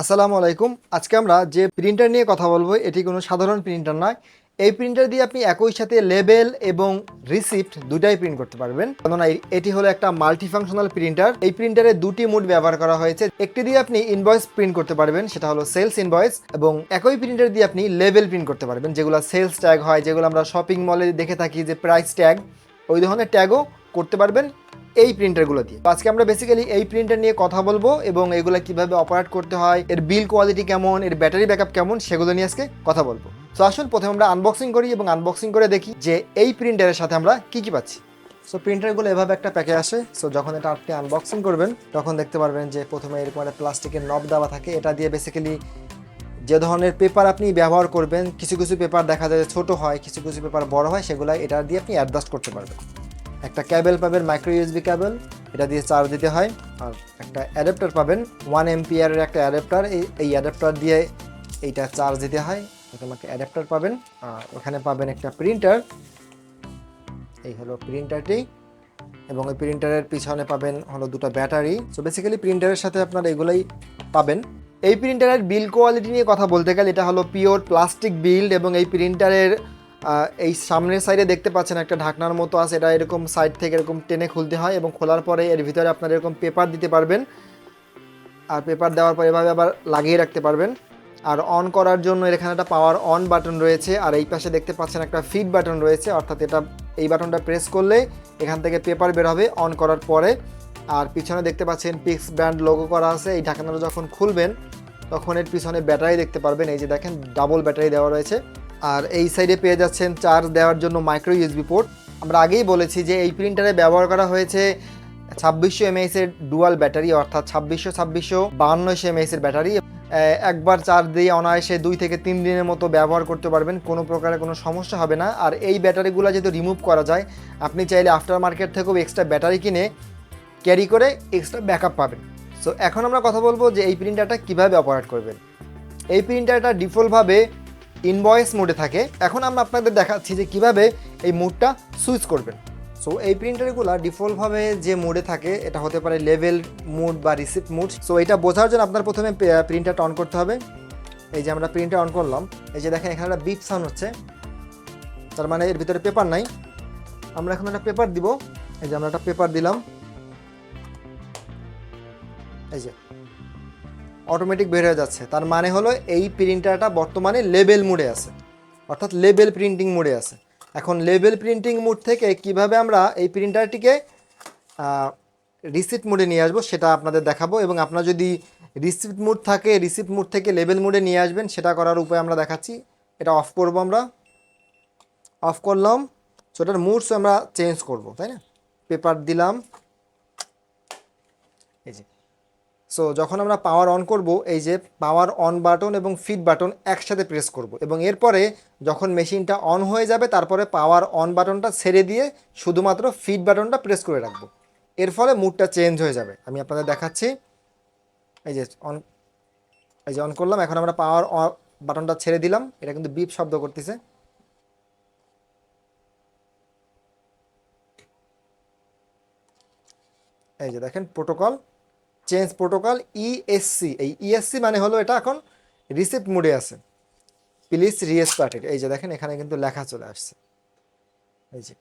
আসসালামু আলাইকুম। আজকে আমরা যে প্রিন্টার নিয়ে কথা বলব, এটি কোনো সাধারণ প্রিন্টার নয়। এই প্রিন্টার দিয়ে আপনি একই সাথে লেবেল এবং রিসিপ্ট দুটাই প্রিন্ট করতে পারবেন। কেননা এটি হলো একটা মাল্টি ফাংশনাল প্রিন্টার এই প্রিন্টারে দুটি মোড ব্যবহার করা হয়েছে। একটি দিয়ে আপনি ইনভয়েস প্রিন্ট করতে পারবেন, সেটা হলো সেলস ইনভয়েস এবং একই প্রিন্টার দিয়ে আপনি লেবেল প্রিন্ট করতে পারবেন, যেগুলো সেলস ট্যাগ হয়, যেগুলো আমরা শপিং মলে দেখে থাকি যে প্রাইস ট্যাগ ওই ধরনের ট্যাগও করতে পারবেন। এই প্রিন্টারগুলো দিয়ে। আজকে আমরা বেসিক্যালি এই প্রিন্টার নিয়ে কথা বলব এবং এগুলো কীভাবে অপারেট করতে হয়, এর বিল কোয়ালিটি কেমন, এর ব্যাটারি ব্যাকআপ কেমন, সেগুলো নিয়ে আজকে কথা বলব। তো আসুন প্রথমে আমরা আনবক্সিং করি এবং আনবক্সিং করে দেখি যে এই প্রিন্টারের সাথে আমরা কি কি পাচ্ছি। সো প্রিন্টারগুলো এভাবে একটা প্যাকে আসে। সো যখন এটা আপনি আনবক্সিং করবেন, তখন দেখতে পারবেন যে প্রথমে এরকম একটা প্লাস্টিকের নব দেওয়া থাকে। এটা দিয়ে বেসিক্যালি যে ধরনের পেপার আপনি ব্যবহার করবেন, কিছু কিছু পেপার দেখা যায় ছোট হয়, কিছু কিছু পেপার বড় হয়, সেগুলো এটা দিয়ে আপনি অ্যাডজাস্ট করতে পারবেন। একটা ক্যাবেল পাবেন মাইক্রো ইউএসবি ক্যাবেল, এটা দিয়ে চার্জ দিতে হয়। আর একটা অ্যাডাপ্টার পাবেন ওয়ান এমপিয়ারের একটা অ্যাডাপ্টার, এই এই অ্যাডাপ্টার দিয়ে এইটা চার্জ দিতে হয় একটা অ্যাডাপ্টার পাবেন। আর ওখানে পাবেন একটা প্রিন্টার এই হলো প্রিন্টারটি এবং ওই প্রিন্টারের পিছনে পাবেন হলো দুটো ব্যাটারি। সো বেসিক্যালি প্রিন্টারের সাথে আপনারা এগুলোই পাবেন। এই প্রিন্টারের বিল কোয়ালিটি নিয়ে কথা বলতে গেলে এটা হলো পিওর প্লাস্টিক বিল্ড এবং এই প্রিন্টারের এই সামনের সাইডে দেখতে পাচ্ছেন একটা ঢাকনার মতো আছে। এটা এরকম সাইড থেকে এরকম টেনে খুলতে হয় এবং খোলার পরে এর ভিতরে আপনারা এরকম পেপার দিতে পারবেন। আর পেপার দেওয়ার পর এভাবে আবার লাগিয়ে রাখতে পারবেন। আর অন করার জন্য এখানে একটা পাওয়ার অন বাটন রয়েছে। আর এই পাশে দেখতে পাচ্ছেন একটা ফিড বাটন রয়েছে। অর্থাৎ এটা, এই বাটনটা প্রেস করলে এখান থেকে পেপার বের হবে অন করার পরে। আর পিছনে দেখতে পাচ্ছেন পিক্স ব্র্যান্ড লোগো করা আছে। এই ঢাকনাটা যখন খুলবেন, তখন এর পিছনে ব্যাটারি দেখতে পারবেন। এই যে দেখেন ডাবল ব্যাটারি দেওয়া রয়েছে। আর এই সাইডে পেয়ে যাচ্ছেন চার্জ দেওয়ার জন্য মাইক্রো ইউএসবি পোর্ট। আমরা আগেই বলেছি যে এই প্রিন্টারে ব্যবহার করা হয়েছে ছাব্বিশশো এমএএস এর ডুয়াল ব্যাটারি, অর্থাৎ ছাব্বিশশো ছাব্বিশশো বাহান্নশো এমএএস এর ব্যাটারি। একবার চার্জ দিয়ে অনায়াসে দুই থেকে তিন দিনের মতো ব্যবহার করতে পারবেন, কোনো প্রকারের কোনো সমস্যা হবে না। আর এই ব্যাটারিগুলো যেহেতু রিমুভ করা যায়, আপনি চাইলে আফটার মার্কেট থেকেও এক্সট্রা ব্যাটারি কিনে ক্যারি করে এক্সট্রা ব্যাকআপ পাবেন। সো এখন আমরা কথা বলব যে এই প্রিন্টারটা কীভাবে অপারেট করবেন। এই প্রিন্টারটা ডিফল্টভাবে ইনভয়েস মোডে থাকে। এখন আমরা আপনাদের দেখাচ্ছি যে কীভাবে এই মোডটা সুইচ করবেন। সো এই প্রিন্টারগুলো ডিফল্টভাবে যে মোডে থাকে, এটা হতে পারে লেভেল মোড বা রিসিপ্ট মোড সো এটা বোঝার জন্য আপনার প্রথমে প্রিন্টারটা অন করতে হবে। এই যে আমরা প্রিন্টার অন করলাম, এই যে দেখেন এখানে একটা বিপ সাউন্ড হচ্ছে। তার মানে এর ভিতরে পেপার নাই। আমরা এখন একটা পেপার দিব। এই যে আমরা একটা পেপার দিলাম। এই যে। অটোমেটিক বের হয়ে যাচ্ছে। তার মানে হলো এই প্রিন্টারটা বর্তমানে লেবেল মোডে আছে। অর্থাৎ লেবেল প্রিন্টিং মোডে আছে। এখন লেবেল প্রিন্টিং মোড থেকে কীভাবে আমরা এই প্রিন্টারটিকে রিসিপ্ট মোডে নিয়ে আসব সেটা আপনাদের দেখাবো এবং আপনার যদি রিসিপ্ট মোড থাকে রিসিপ্ট মোড থেকে লেবেল মোডে নিয়ে আসবেন সেটা করার উপায় আমরা দেখাচ্ছি। এটা অফ করব আমরা। অফ করলাম। সো এটার মুডস আমরা চেঞ্জ করব, তাই না? পেপার দিলাম। এই যে। সো যখন আমরা পাওয়ার অন করব, এই যে পাওয়ার অন বাটন এবং ফিড বাটন একসাথে প্রেস করব, এবং এরপরে যখন মেশিনটা অন হয়ে যাবে, তারপরে পাওয়ার অন বাটনটা ছেড়ে দিয়ে শুধুমাত্র ফিড বাটনটা প্রেস করে রাখব। এর ফলে মুডটা চেঞ্জ হয়ে যাবে। আমি আপনাদের দেখাচ্ছি। এই যে অন এই যে অন করলাম, এখন আমরা পাওয়ার বাটনটা ছেড়ে দিলাম। এটা কিন্তু বিপ শব্দ করতেছে। এই যে দেখেন প্রোটোকল চেঞ্জ প্রোটোকল ইএসসি এই ইএসসি মানে হলো এটা এখন রিসিপ্ট মোডে আছে। প্লিজ রিস্টার্টেড এই যে দেখেন, এখানে কিন্তু লেখা চলে আসছে। এই যে।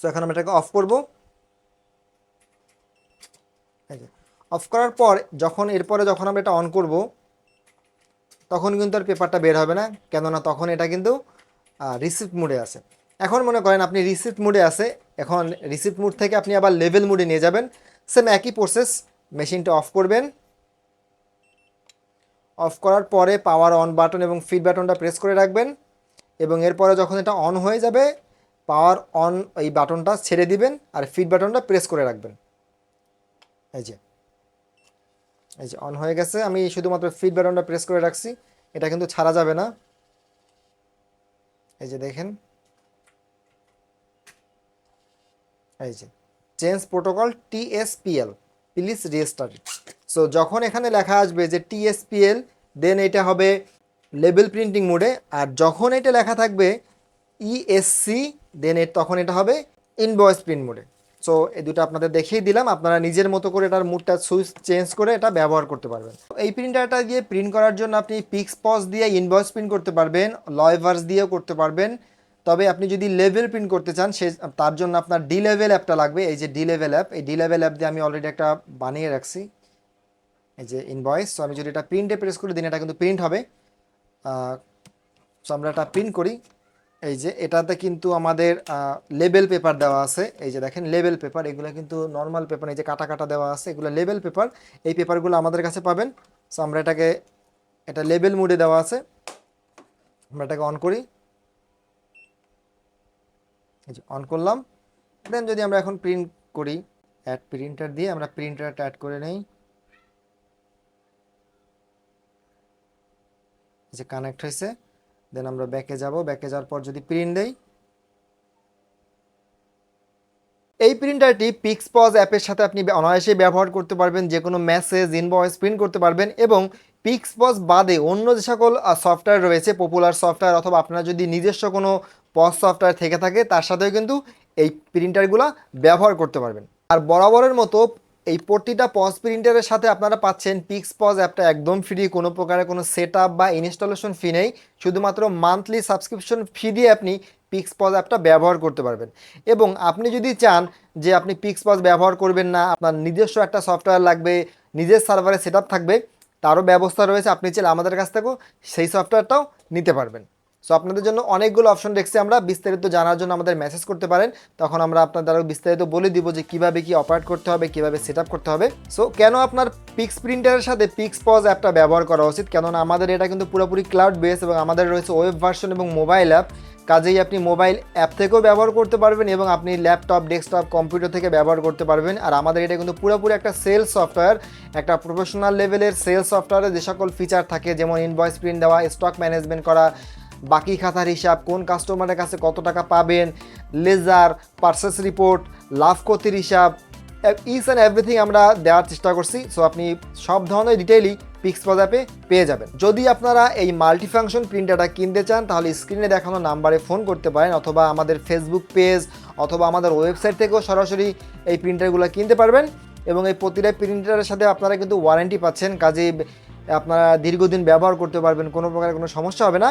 সো এখন আমরা এটাকে অফ করব। এই যে। অফ করার পর যখন, এরপরে যখন আমরা এটা অন করব, তখন কিন্তু আর পেপারটা বের হবে না। কেননা তখন এটা কিন্তু রিসিপ্ট মোডে আছে। এখন মনে করেন আপনি রিসিপ্ট মোডে আছে, এখন রিসিপ্ট মোড থেকে আপনি আবার লেভেল মোডে নিয়ে যাবেন। সেম একই প্রসেস মেশিনটা অফ করবেন। অফ করার পরে পাওয়ার অন বাটন এবং ফিড বাটনটা প্রেস করে রাখবেন এবং এরপরে যখন এটা অন হয়ে যাবে পাওয়ার অন এই বাটনটা ছেড়ে দিবেন আর ফিড বাটনটা প্রেস করে রাখবেন। এই যে এই যে অন হয়ে গেছে। আমি শুধুমাত্র ফিড বাটনটা প্রেস করে রাখছি। এটা কিন্তু ছাড়া যাবে না। এই যে দেখেন। এই যে change protocol TSPL please restart so যখন এখানে লেখা আসবে যে টিএসপিএল দেন এটা হবে লেবেল প্রিন্টিং মোডে আর যখন এটা লেখা থাকবে ইএসসি দেন তখন এটা হবে ইনভয়েস প্রিন্ট মোডে সো এই দুটো আপনাদের দেখিয়ে দিলাম, আপনারা নিজের মতো করে এটার মুডটা সুইচ চেঞ্জ করে এটা ব্যবহার করতে পারবেন। এই প্রিন্টারটা দিয়ে প্রিন্ট করার জন্য আপনি পিক্স পজ দিয়ে ইনভয়েস প্রিন্ট করতে পারবেন লয়ভার্স দিয়েও করতে পারবেন তবে আপনি যদি লেভেল প্রিন্ট করতে চান, সে, তার জন্য আপনার ডি লেভেল অ্যাপটা লাগবে। এই যে ডি লেভেল অ্যাপ এই ডি লেভেল অ্যাপ দিয়ে আমি অলরেডি একটা বানিয়ে রাখছি। এই যে ইনভয়েস সো আমি যদি এটা প্রিন্টে প্রেস করি দিন এটা কিন্তু প্রিন্ট হবে। সো আমরা এটা প্রিন্ট করি। এই যে এটাতে কিন্তু আমাদের লেবেল পেপার দেওয়া আছে। এই যে দেখেন লেবেল পেপার এগুলো কিন্তু নর্মাল পেপার এই যে কাটা কাটা দেওয়া আছে, এগুলো লেবেল পেপার এই পেপারগুলো আমাদের কাছে পাবেন। সো আমরা এটাকে, এটা লেবেল মুডে দেওয়া আছে। আমরা এটাকে অন করি। এই যে অন করলাম। দেন যদি আমরা এখন প্রিন্ট করি অ্যাড প্রিন্টার দিয়ে আমরা প্রিন্টারটা অ্যাড করে নেই। যে কানেক্ট হয়েছে দেন আমরা ব্যাকে যাব। ব্যাকে যাওয়ার পর যদি প্রিন্ট দেই, এই প্রিন্টারটি পিক্সপজ অ্যাপের সাথে আপনি অনায়াসে ব্যবহার করতে পারবেন যে কোনো মেসেজ ইনভয়েস প্রিন্ট করতে পারবেন এবং পিক্সপজ বাদে অন্য যে সকল সফটওয়্যার রয়েছে পপুলার সফটওয়্যার অথবা আপনার যদি নিজস্ব কোনো পজ সফটওয়্যার থেকে থাকে, তার সাথেও কিন্তু এই প্রিন্টারগুলো ব্যবহার করতে পারবেন। আর বরাবরের মতো এই প্রতিটা পজ প্রিন্টারের সাথে আপনারা পাচ্ছেন পিক্স পজ অ্যাপটা একদম ফ্রি কোনো প্রকারের কোনো সেট বা ইনস্টলেশন ফি নেই। শুধুমাত্র মান্থলি সাবস্ক্রিপশন ফি দিয়ে আপনি পিক্স পজ অ্যাপটা ব্যবহার করতে পারবেন। এবং আপনি যদি চান যে আপনি পিক্স পজ ব্যবহার করবেন না, আপনার নিজস্ব একটা সফটওয়্যার লাগবে, নিজের সার্ভারে সেট থাকবে, তারও ব্যবস্থা রয়েছে। আপনি চাইলে আমাদের কাছ থেকেও সেই সফটওয়্যারটাও নিতে পারবেন। সো আপনাদের জন্য অনেকগুলো অপশন দেখছি আমরা। বিস্তারিত জানার জন্য আমাদের মেসেজ করতে পারেন। তখন আমরা আপনাদের আরও বিস্তারিত বলে দিব যে কীভাবে কি অপারেট করতে হবে, কীভাবে সেট করতে হবে। সো কেন আপনার পিক্স প্রিন্টারের সাথে পিক্স পজ অ্যাপটা ব্যবহার করা উচিত? কেননা আমাদের এটা কিন্তু পুরোপুরি ক্লাউড বেস এবং আমাদের রয়েছে ওয়েব ভার্সন এবং মোবাইল অ্যাপ কাজেই আপনি মোবাইল অ্যাপ থেকেও ব্যবহার করতে পারবেন এবং আপনি ল্যাপটপ ডেস্কটপ কম্পিউটার থেকে ব্যবহার করতে পারবেন। আর আমাদের এটা কিন্তু পুরোপুরি একটা সেলস সফটওয়্যার একটা প্রফেশনাল লেভেলের সেলস সফটওয়্যারে যে সকল ফিচার থাকে, যেমন ইনভয়েস প্রিন্ট দেওয়া স্টক ম্যানেজমেন্ট করা বাকি খাতার হিসাব, কোন কাস্টমারের কাছে কত টাকা পাবেন, লেজার পার্সেস রিপোর্ট লাভ ক্ষতির হিসাব ইস অ্যান্ড এভরিথিং আমরা দেওয়ার চেষ্টা করছি। সো আপনি সব ধরনের ডিটেইলই পিক্স অ্যাপে পেয়ে যাবেন। যদি আপনারা এই মাল্টিফাংশন প্রিন্টারটা কিনতে চান, তাহলে স্ক্রিনে দেখানো নাম্বারে ফোন করতে পারেন, অথবা আমাদের ফেসবুক পেজ অথবা আমাদের ওয়েবসাইট থেকেও সরাসরি এই প্রিন্টারগুলো কিনতে পারবেন। এবং এই প্রতিটা প্রিন্টারের সাথে আপনারা কিন্তু ওয়ারেন্টি পাচ্ছেন। কাজে আপনারা দীর্ঘদিন ব্যবহার করতে পারবেন, কোনো প্রকার কোনো সমস্যা হবে না।